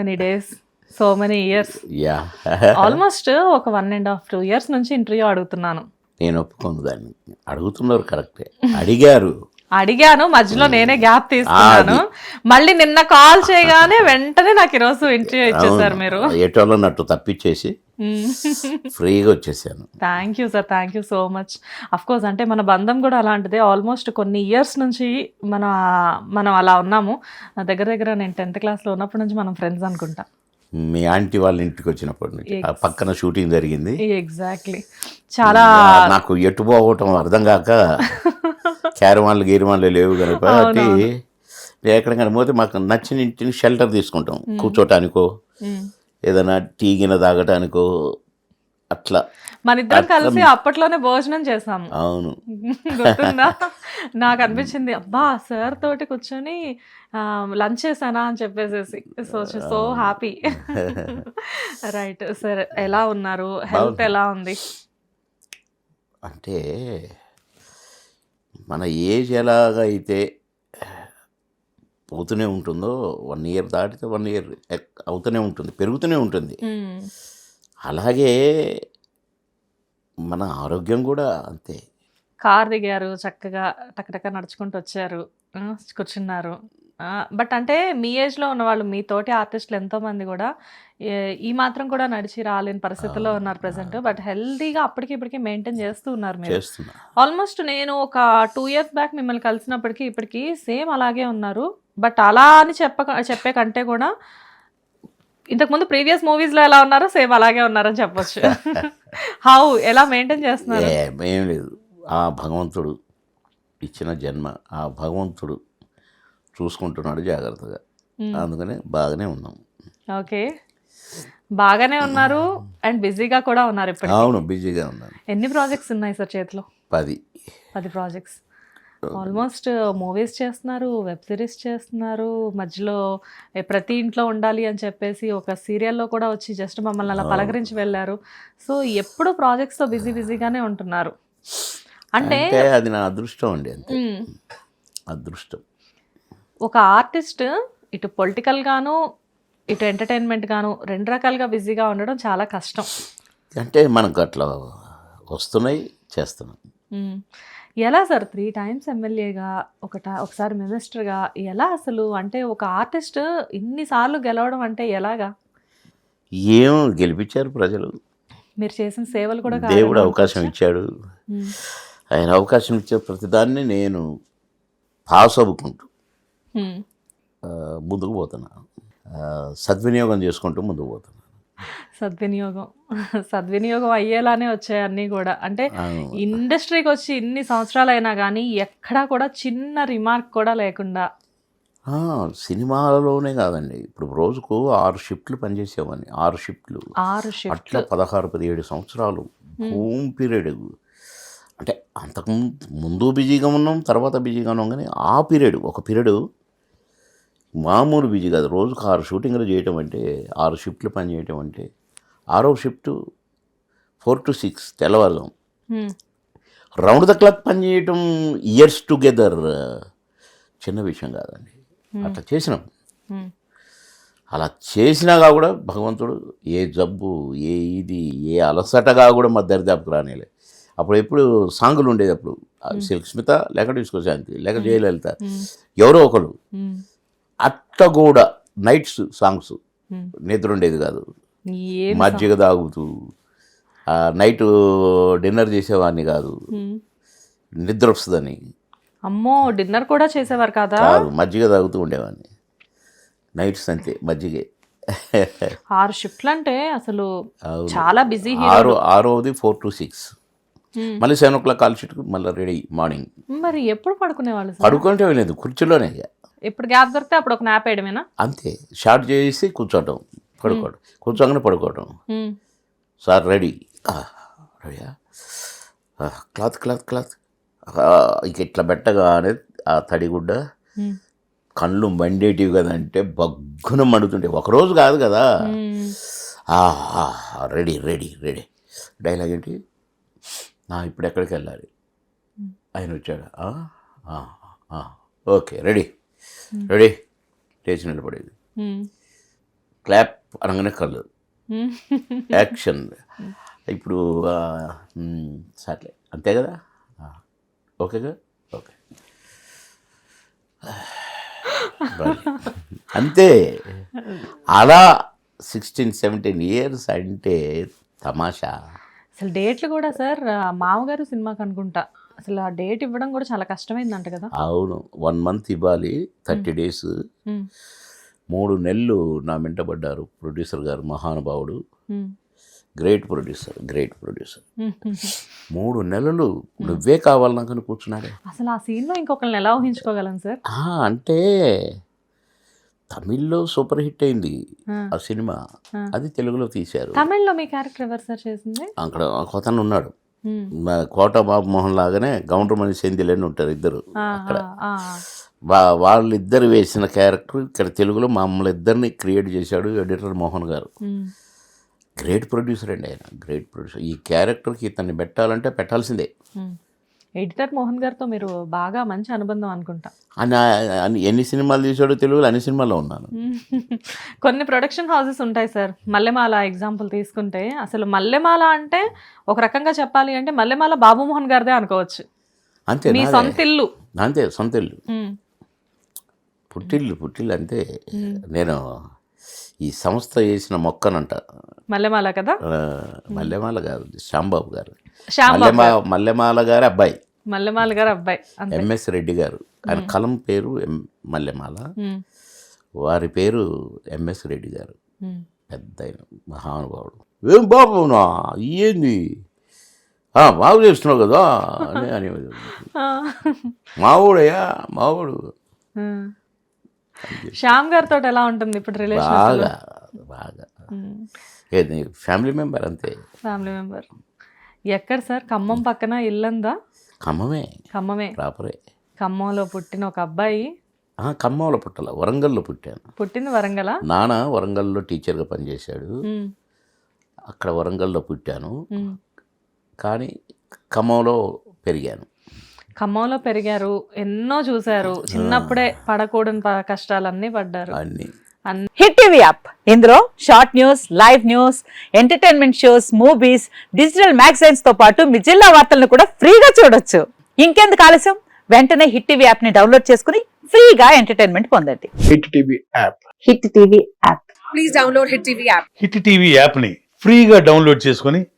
Many days so many years ya almost ఒక one and half two years నుంచి interview అడుగుతున్నాను. నేను ఒప్పుకుంది దాన్ని. అడుగుతున్నారు కరెక్టే. అడిగారు. అడిగాను మధ్యలో నేనే గ్యాప్ తీసుకున్నాను. మళ్ళీ నిన్న కాల్ చేయగానే వెంటనే నాకు ఈరోజు ఇంటర్వ్యూ ఇచ్చేసారు మీరు. ఏటోళ్ళన్నట్టు తప్పించేసి ఫ్రీగా వచ్చేసాను. Thank you sir thank you so much of course అంటే మన బంధం కూడా అలాంటిదే. ఆల్మోస్ట్ కొన్ని ఇయర్స్ నుంచి మన మనం అలా ఉన్నాము. నా దగ్గర దగ్గర నేను టెన్త్ క్లాస్లో ఉన్నప్పటి నుంచి మనం ఫ్రెండ్స్ అనుకుంటా. మీ ఆంటీ వాళ్ళ ఇంటికి వచ్చినప్పటి పక్కన షూటింగ్ జరిగింది. ఎగ్జాక్ట్లీ చాలా నాకు ఎటు పోవటం అర్థం కాక క్యారవాన్లు గీరవాన్లు లేవు కనుక ఎక్కడికైనా పోతే మాకు నచ్చిన ఇంటిని షెల్టర్ తీసుకుంటాం. కూర్చోటానికో. ఏదైనా టీ గిన తాగటానికో అట్లా. మన ఇద్దరం కలిసి అప్పట్లోనే భోజనం చేసాము. అవును. గుర్తుందా? నాకు అనిపించింది అబ్బా సార్ తోటి కూర్చొని లంచ్ చేశానా అని చెప్పేసేసి. So so happy. Right sir ఎలా ఉన్నారు? హెల్త్ ఎలా ఉంది? అంటే మన ఏజ్ ఎలాగైతే పోతూనే ఉంటుందో వన్ ఇయర్ దాటితే వన్ ఇయర్ అవుతూనే ఉంటుంది పెరుగుతూనే ఉంటుంది. అలాగే మన ఆరోగ్యం కూడా అంతే. కార్ దిగారు చక్కగా టకటక నడుచుకుంటూ వచ్చారు కూర్చున్నారు. బట్ అంటే మీ ఏజ్లో ఉన్న వాళ్ళు మీ తోటి ఆర్టిస్టులు ఎంతో మంది కూడా ఈ మాత్రం కూడా నడిచి రాలేని పరిస్థితిలో ఉన్నారు ప్రజెంట్ బట్ హెల్తీగా అప్పటికి ఇప్పటికి మెయింటైన్ చేస్తూ ఉన్నారు మీరు. ఆల్మోస్ట్ నేను ఒక టూ ఇయర్స్ బ్యాక్ మిమ్మల్ని కలిసినప్పటికీ ఇప్పటికి సేమ్ అలాగే ఉన్నారు. బట్ అలా అని చెప్ప చెప్పే కంటే కూడా ఇంతకుముందు ప్రీవియస్ మూవీస్లో ఎలా ఉన్నారో సేమ్ అలాగే ఉన్నారని చెప్పొచ్చు. హౌ ఎలా మెయింటైన్ చేస్తున్నారు? ఏ- లేదు. ఆ భగవంతుడు ఇచ్చిన జన్మ ఆ భగవంతుడు చూసుకుంటున్నాడు జాగ్రత్తగా. మ్మ్. అందుకనే బాగానే ఉన్నాం. ఓకే బాగానే ఉన్నారు అండ్ బిజీగా కూడా ఉన్నారు ఇప్పుడు అవును బిజీగా ఉన్నాను ఎన్ని ప్రాజెక్ట్స్ ఉన్నాయి సార్ చేతిలో? పది. పది ప్రాజెక్ట్స్ ఆల్మోస్ట్ మూవీస్ చేస్తున్నారు వెబ్ సిరీస్ చేస్తున్నారు మధ్యలో ప్రతి ఇంట్లో ఉండాలి అని చెప్పేసి ఒక సీరియల్లో కూడా వచ్చి జస్ట్ మమ్మల్ని అలా పలకరించి వెళ్ళారు. సో ఎప్పుడు ప్రాజెక్ట్స్తో బిజీ బిజీగానే ఉంటున్నారు. అంటే అది నా అదృష్టం అండి అంతే. అదృష్టం. ఒక ఆర్టిస్ట్ ఇటు పొలిటికల్ గాను ఇటు ఎంటర్టైన్మెంట్ గాను రెండు రకాలుగా బిజీగా ఉండడం చాలా కష్టం. అంటే మనకు అట్లా వస్తున్నాయి చేస్తున్నాం. ఎలా సార్ త్రీ టైమ్స్ ఎమ్మెల్యేగా ఒకట ఒకసారి మినిస్టర్గా ఎలా అసలు అంటే ఒక ఆర్టిస్ట్ ఇన్నిసార్లు గెలవడం అంటే ఎలాగా? ఏం గెలిపించారు ప్రజలు? మీరు చేసిన సేవలు కూడా దేవుడు అవకాశం ఇచ్చాడు. ఆయన అవకాశం ఇచ్చే ప్రతిదాన్ని నేను పాస్ అవ్వుకుంటూ ముందుకు పోతున్నాను సద్వినియోగం చేసుకుంటూ ముందుకు పోతున్నాను సద్వినియోగం. సద్వినియోగం అయ్యేలానే వచ్చాయి అన్నీ కూడా. అంటే. ఇండస్ట్రీకి వచ్చి ఇన్ని సంవత్సరాలు అయినా కానీ ఎక్కడా కూడా చిన్న రిమార్క్ కూడా లేకుండా. సినిమాలలోనే కాదండి. ఇప్పుడు రోజుకు ఆరు షిఫ్ట్లు పనిచేసేవాడిని ఆరు షిఫ్ట్లు. ఆరు షిఫ్ట్ అట్లా పదహారు పదిహేడు సంవత్సరాలు. Home period. అంటే అంతకు ముందు బిజీగా ఉన్నాం తర్వాత బిజీగా ఉన్నాం కానీ ఆ పీరియడ్ ఒక పీరియడ్ మామూలు బిజీ కాదు. రోజుకు ఆరు షూటింగ్లు చేయటం అంటే ఆరు షిఫ్ట్లు పని చేయటం అంటే ఆరో షిఫ్ట్ ఫోర్ టు సిక్స్ తెల్లవారుదాం. రౌండ్ ద క్లాక్ పని చేయటం ఇయర్స్ టుగెదర్ చిన్న విషయం కాదండి. అట్లా చేసినాం. అలా చేసినాగా కూడా భగవంతుడు ఏ జబ్బు ఏ ఇది ఏ అలసటగా కూడా మా దరిదాపుకు రానిలే. అప్పుడు ఎప్పుడు సాంగులు ఉండేది అప్పుడు. సిల్క్ స్మిత లేక డిస్కో శాంతి లేక జయలలిత. ఎవరో ఒకరు. అట్ట కూడా నైట్స్ సాంగ్స్. నిద్ర ఉండేది కాదు. మజ్జిగ తాగుతూ నైట్ డిన్నర్ చేసేవాడిని కాదు. నిద్ర వస్తుందని. అమ్మో డిన్నర్ కూడా చేసేవారు కదా? కాదు మజ్జిగ తాగుతూ ఉండేవాడిని. నైట్స్ అంతే మజ్జిగే. ఆరు షిఫ్ట్లు అంటే అసలు. చాలా బిజీ ఆరు ఆరోది ఫోర్ టు సిక్స్. మళ్ళీ సెవెన్ ఓ క్లాక్ కాల్ షీట్కి మళ్ళీ రెడీ మార్నింగ్. మరి ఎప్పుడు పడుకునేవాళ్ళు సార్? పడుకుంటే వెళ్ళలేదు కుర్చీలోనే. ఎప్పుడు గ్యాప్ దొరికితే అప్పుడు ఒక నాప్ వేయడమేనా? అంతే. షార్ట్ చేసి కూర్చోవటం పడుకోవడం కూర్చోగానే పడుకోవటం. Sir ready. రెడీయా క్లాత్ క్లాత్ క్లాత్. ఇక ఇట్లా పెట్టగానే ఆ తడిగుడ్డ. కళ్ళు మండేటివి కదంటే బగ్గున మండుతుంటే ఒకరోజు కాదు కదా. Ready ready ready. డైలాగ్ ఏంటి? "నా ఇప్పుడు ఎక్కడికి వెళ్ళాలి? ఆయన వచ్చాడు? "ఆ? ఆ, ఆ, ఓకే రెడీ. రెడీ? లేచి నిలబడేది. క్లాప్ అనగానే కళ్ళు. యాక్షన్. ఇప్పుడు ఆ, సర్లే. అంతే కదా? ఓకేగా ఓకే అంతే. అలా సిక్స్టీన్ సెవెంటీన్ ఇయర్స్ అంటే తమాషా. అసలు డేట్లు కూడా సార్ మామగారు సినిమాకి అనుకుంటా. అసలు ఆ డేట్ ఇవ్వడం కూడా చాలా కష్టమైందంట కదా. అవును. వన్ మంత్ ఇవ్వాలి థర్టీ డేస్. మూడు నెలలు నా వెంటబడ్డారు ప్రొడ్యూసర్ గారు మహానుభావుడు. Great producer great producer. మూడు నెలలు నువ్వే కావాలి నాకు కూర్చున్నాడే అసలు ఆ సీన్లో ఇంకొకరిని ఎలా ఊహించుకోగలం సార్? అంటే తమిళ్ళో సూపర్ హిట్ అయింది ఆ. సినిమా. అది తెలుగులో తీశారు. తమిళ్ళో మీ క్యారెక్టర్ ఎవరు సార్ చేసింది? అక్కడ కొతను ఉన్నాడు. కోట బాబు మోహన్ లాగానే గౌండ్రమణి సెందిలేని ఉంటారు ఇద్దరు అక్కడ. వాళ్ళిద్దరు వేసిన క్యారెక్టర్ ఇక్కడ తెలుగులో మమ్మల్ని ఇద్దరిని క్రియేట్ చేశాడు ఎడిటర్ మోహన్ గారు. గ్రేట్ ప్రొడ్యూసర్ అండి ఆయన. Great producer. ఈ క్యారెక్టర్కి ఇతన్ని పెట్టాలంటే పెట్టాల్సిందే. ఎడిటర్ మోహన్ గారితో మీరు బాగా మంచి అనుబంధం అనుకుంటా. ఎన్ని సినిమాలు తీశాడో తెలుగులో అన్ని సినిమాల్లో ఉన్నాను. కొన్ని ప్రొడక్షన్ హౌసెస్ ఉంటాయి సార్. మల్లెమాల ఎగ్జాంపుల్ తీసుకుంటే అసలు మల్లెమాల అంటే ఒక రకంగా చెప్పాలి అంటే మల్లెమాల బాబుమోహన్ గారిదే అనుకోవచ్చు. అంతే మీ. సొంత ఇల్లు. అంతే సొంత ఇల్లు. పుట్టిల్లు పుట్టిల్లు అంతే నేను ఈ సంస్థ చేసిన మొక్కనంట. మల్లెమాల కదా? మల్లెమాల గారు శ్యాంబాబు గారు. శ్యామ్ మల్లెమా మల్లెమాల గారి అబ్బాయి. మల్లెమాల గారు అబ్బాయి ఎంఎస్ రెడ్డి గారు. ఆయన కలం పేరు మల్లెమాల. వారి పేరు ఎంఎస్ రెడ్డి గారు. పెద్ద మహానుభావుడు. ఏం బాబు నా ఏంది? బాగు చేస్తున్నావు కదా అని అనేవాడు. మావుడయ్యా మావుడు. శ్యామ్ గారితో ఎలా ఉంటుంది ఇప్పుడు రిలేషన్ బాగా బాగా. ఏది ఫ్యామిలీ మెంబర్ అంతే. ఫ్యామిలీ మెంబర్ ఎక్కడ సార్? ఖమ్మం పక్కన ఇల్లందా? ఖమ్మమే. ఖమ్మమే. ప్రాపరే ఖమ్మంలో పుట్టిన ఒక అబ్బాయి. ఖమ్మంలో పుట్టాల వరంగల్లో పుట్టాను. పుట్టింది వరంగల? నాన్న వరంగల్లో టీచర్గా పనిచేశాడు. అక్కడ వరంగల్లో పుట్టాను. కానీ ఖమ్మంలో పెరిగాను. ఖమ్మంలో పెరిగారు ఎన్నో చూశారు. చిన్నప్పుడే పడకూడని ప- కష్టాలన్నీ పడ్డారు. అన్నీ. Hit TV app. ఇందులో short news live news entertainment shows movies digital మ్యాగజైన్స్తో పాటు మీ జిల్లా వార్తలను కూడా ఫ్రీగా చూడొచ్చు. ఇంకెందుకు ఆలస్యం? వెంటనే హిట్ టీవీ యాప్ని డౌన్లోడ్ చేసుకుని ఫ్రీగా ఎంటర్టైన్మెంట్ పొందండి. Hit TV app. Hit TV app. Hit TV యాప్ని ఫ్రీగా డౌన్లోడ్ చేసుకొని